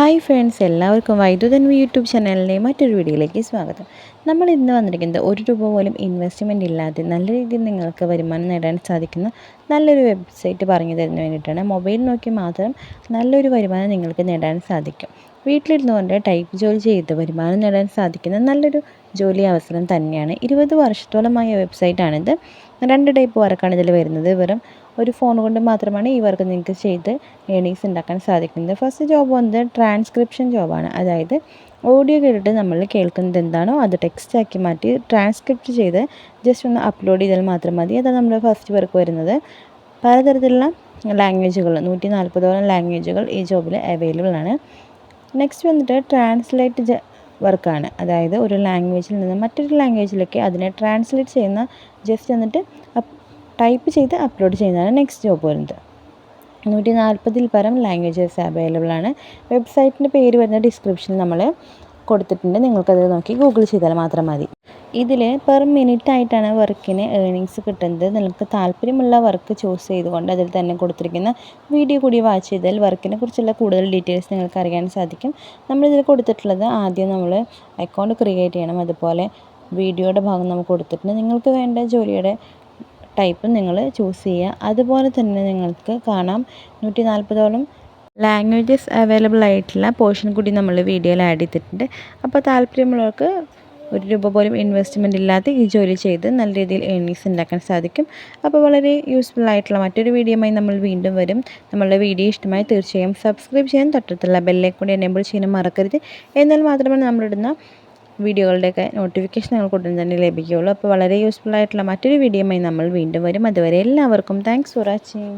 Hi friends എല്ലാവർക്കും വൈദ്യുതൻവി YouTube ചാനലിന്റെ മറ്റൊരു വീഡിയോയിലേക്ക് സ്വാഗതം. നമ്മൾ ഇന്ന് വന്നിരിക്കുന്നത് ഒരു രൂപ പോലും ഇൻവെസ്റ്റ്മെന്റ് ഇല്ലാതെ നല്ല രീതിയിൽ നിങ്ങൾക്ക് വരുമാനം നേടാൻ സാധിക്കുന്ന നല്ലൊരു വെബ്സൈറ്റ് പറഞ്ഞു തരുന്നതിന് വേണ്ടിയിട്ടാണ്. മൊബൈൽ നോക്കി മാത്രം നല്ലൊരു വരുമാനം നിങ്ങൾക്ക് നേടാൻ സാധിക്കും. വീട്ടിലിരുന്നുകൊണ്ട് ടൈപ്പ് ജോലി ചെയ്ത് വരുമാനം നേടാൻ സാധിക്കുന്ന നല്ലൊരു ജോലി അവസരം തന്നെയാണ്. ഇരുപത് വർഷത്തോളമായ വെബ്സൈറ്റാണിത് രണ്ട് ടൈപ്പ് വർക്കാണ് ഇതിൽ വരുന്നത്. വെറും ഒരു ഫോൺ കൊണ്ട് മാത്രമാണ് ഈ വർക്ക് നിങ്ങൾക്ക് ചെയ്ത് ഏണിങ്സ് ഉണ്ടാക്കാൻ സാധിക്കുന്നത്. ഫസ്റ്റ് ജോബ് വന്നത് ട്രാൻസ്ക്രിപ്ഷൻ ജോബാണ് അതായത് ഓഡിയോ കേട്ടിട്ട് നമ്മൾ കേൾക്കുന്നത് എന്താണോ അത് ടെക്സ്റ്റ് ആക്കി മാറ്റി ട്രാൻസ്ക്രിപ്റ്റ് ചെയ്ത് ജസ്റ്റ് ഒന്ന് അപ്ലോഡ് ചെയ്താൽ മാത്രം മതി. അതാണ് നമ്മുടെ ഫസ്റ്റ് വർക്ക് വരുന്നത്. പലതരത്തിലുള്ള ലാംഗ്വേജുകൾ നൂറ്റി നാൽപ്പതോളം ലാംഗ്വേജുകൾ ഈ ജോബിൽ അവൈലബിൾ ആണ്. നെക്സ്റ്റ് വന്നിട്ട് ട്രാൻസ്ലേറ്റ് വർക്കാണ് അതായത് ഒരു ലാംഗ്വേജിൽ നിന്ന് മറ്റൊരു ലാംഗ്വേജിലേക്ക് അതിനെ ട്രാൻസ്ലേറ്റ് ചെയ്യുന്ന ജസ്റ്റ് എന്നിട്ട് ടൈപ്പ് ചെയ്ത് അപ്ലോഡ് ചെയ്യുന്നതാണ് നെക്സ്റ്റ് ജോബ് വരുന്നത്. നൂറ്റി നാൽപ്പതിൽ പരം ലാംഗ്വേജസ് അവൈലബിൾ ആണ്. വെബ്സൈറ്റിന്റെ പേര് വരുന്ന ഡിസ്ക്രിപ്ഷനിൽ നമ്മൾ കൊടുത്തിട്ടുണ്ട്. നിങ്ങൾക്കത് നോക്കി ഗൂഗിൾ ചെയ്താൽ മാത്രം മതി. ഇതിൽ പെർ മിനിറ്റ് ആയിട്ടാണ് വർക്കിന് ഏണിങ്സ് കിട്ടുന്നത്. നിങ്ങൾക്ക് താല്പര്യമുള്ള വർക്ക് ചൂസ് ചെയ്തുകൊണ്ട് അതിൽ തന്നെ കൊടുത്തിരിക്കുന്ന വീഡിയോ കൂടി വാച്ച് ചെയ്താൽ വർക്കിനെ കുറിച്ചുള്ള കൂടുതൽ ഡീറ്റെയിൽസ് നിങ്ങൾക്ക് അറിയാൻ സാധിക്കും. നമ്മളിതിൽ കൊടുത്തിട്ടുള്ളത് ആദ്യം നമ്മൾ അക്കൗണ്ട് ക്രിയേറ്റ് ചെയ്യണം. അതുപോലെ വീഡിയോയുടെ ഭാഗം നമുക്ക് കൊടുത്തിട്ടുണ്ട്. നിങ്ങൾക്ക് വേണ്ട ജോലിയുടെ ടൈപ്പ് നിങ്ങൾ ചൂസ് ചെയ്യുക. അതുപോലെ തന്നെ നിങ്ങൾക്ക് കാണാം നൂറ്റി നാൽപ്പതോളം ലാംഗ്വേജസ് അവൈലബിൾ ആയിട്ടുള്ള പോർഷൻ കൂടി നമ്മൾ വീഡിയോയിൽ ആഡ് ചെയ്തിട്ടുണ്ട്. അപ്പോൾ താല്പര്യമുള്ളവർക്ക് ഒരു രൂപ പോലും ഇൻവെസ്റ്റ്മെന്റ് ഇല്ലാതെ ഈ ജോലി ചെയ്ത് നല്ല രീതിയിൽ ഏണിങ്സ് ഉണ്ടാക്കാൻ സാധിക്കും. അപ്പോൾ വളരെ യൂസ്ഫുൾ ആയിട്ടുള്ള മറ്റൊരു വീഡിയോയുമായി നമ്മൾ വീണ്ടും വരും. നമ്മളുടെ വീഡിയോ ഇഷ്ടമായി തീർച്ചയായും സബ്സ്ക്രൈബ് ചെയ്യാൻ തൊട്ടത്തുള്ള ബെല്ലേക്ക് കൂടി എനേബിൾ ചെയ്യാൻ മറക്കരുത്. എന്നാൽ മാത്രമേ നമ്മളിടുന്ന വീഡിയോകളുടെയൊക്കെ നോട്ടിഫിക്കേഷൻ നിങ്ങൾക്ക് ഉടൻ തന്നെ ലഭിക്കുകയുള്ളൂ. അപ്പോൾ വളരെ യൂസ്ഫുൾ ആയിട്ടുള്ള മറ്റൊരു വീഡിയോയുമായി നമ്മൾ വീണ്ടും വരും. അതുവരെ എല്ലാവർക്കും താങ്ക്സ് ഫോർ വാച്ചിങ്